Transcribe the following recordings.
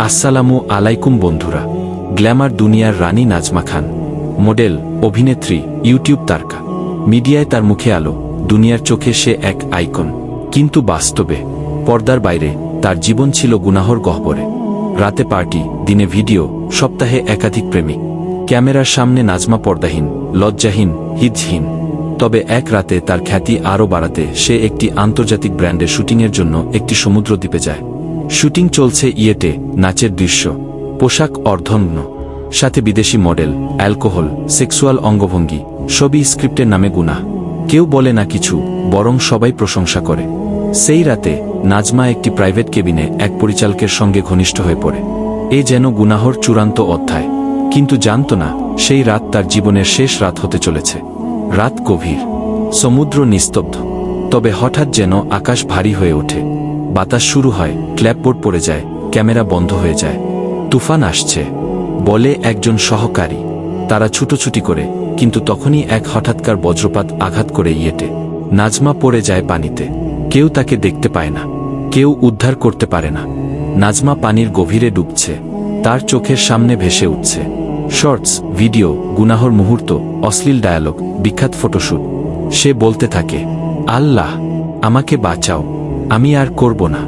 আসসালামু আলাইকুম বন্ধুরা, গ্ল্যামার দুনিয়ার রানী নাজমা খান, মডেল, অভিনেত্রী, ইউটিউব তারকা। মিডিয়ায় তার মুখে আলো, দুনিয়ার চোখে সে এক আইকন। কিন্তু বাস্তবে, পর্দার বাইরে, তার জীবন ছিল গুনাহর গহ্বরে। রাতে পার্টি, দিনে ভিডিও, সপ্তাহে একাধিক প্রেমিক। ক্যামেরার সামনে নাজমা পর্দাহীন, লজ্জাহীন হিজহীন তবে এক রাতে তার খ্যাতি আরও বাড়াতে সে একটি আন্তর্জাতিক ব্র্যান্ডের শুটিংয়ের জন্য একটি সমুদ্র দ্বীপে যায়। শুটিং চলছে ইয়েটে নাচের দৃশ্য, পোশাক অর্ধন্য, সাথে বিদেশি মডেল, অ্যালকোহল, সেক্সুয়াল অঙ্গভঙ্গি, সবই স্ক্রিপ্টের নামে গুনাহ। কেউ বলে না কিছু, বরং সবাই প্রশংসা করে। সেই রাতে, নাজমা একটি প্রাইভেট কেবিনে এক পরিচালকের সঙ্গে ঘনিষ্ঠ হয়ে পড়ে। এ যেন গুনাহর চূড়ান্ত অধ্যায়। কিন্তু জানত না, সেই রাত তার জীবনের শেষ রাত হতে চলেছে। রাত গভীর, সমুদ্র নিস্তব্ধ। তবে হঠাৎ যেন আকাশ ভারী হয়ে ওঠে। বাতাস শুরু হয়, ক্ল্যাপবোর্ড পড়ে যায়, ক্যামেরা বন্ধ হয়ে যায়। তুফান আসছে, বলে একজন সহকারী। তারা ছুটোছুটি করে, কিন্তু তখনই এক হঠাৎকার বজ্রপাত আঘাত করে ইয়েটে। নাজমা পড়ে যায় পানিতে। কেউ তাকে দেখতে পায় না, কেউ উদ্ধার করতে পারে না। নাজমা পানির গভীরে ডুবছে, তার চোখের সামনে ভেসে উঠছে। শর্টস, ভিডিও, গুনাহর মুহূর্ত, অশ্লীল ডায়ালগ, বিখ্যাত ফটোশ্যুট সে বলতে থাকে, আল্লাহ, আমাকে বাঁচাও। আমি আর করব না।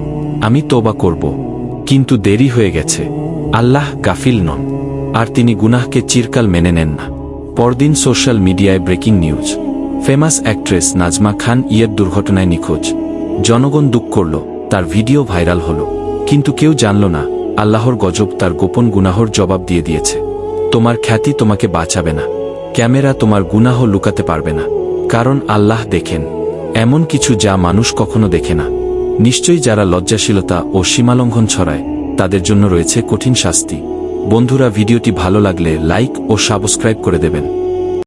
আমি তোবা করব। কিন্তু দেরি হয়ে গেছে। আল্লাহ গাফিল নন। আর তিনি গুনাহকে চিরকাল মেনে নেন না। পরদিন সোশ্যাল মিডিয়ায় breaking news. Famous actress Najma Khan ইয়ের দুর্ঘটনায় নিখোঁজ। জনগণ দুঃখ করল। তার ভিডিও ভাইরাল হল। কিন্তু কেউ জানল না, আল্লাহর গজব তার গোপন গুনাহর জবাব দিয়ে দিয়েছে। তোমার খ্যাতি তোমাকে বাঁচাবে না। ক্যামেরা তোমার গুনাহ লুকাতে পারবে না। কারণ আল্লাহ দেখেন। এমন কিছু যা মানুষ কখনো দেখে না। নিশ্চয়ই যারা লজ্জাশীলতা ও সীমালঙ্ঘন ছড়ায়, তাদের জন্য রয়েছে কঠিন শাস্তি। বন্ধুরা, ভিডিওটি ভালো লাগলে লাইক ও সাবস্ক্রাইব করে দেবেন।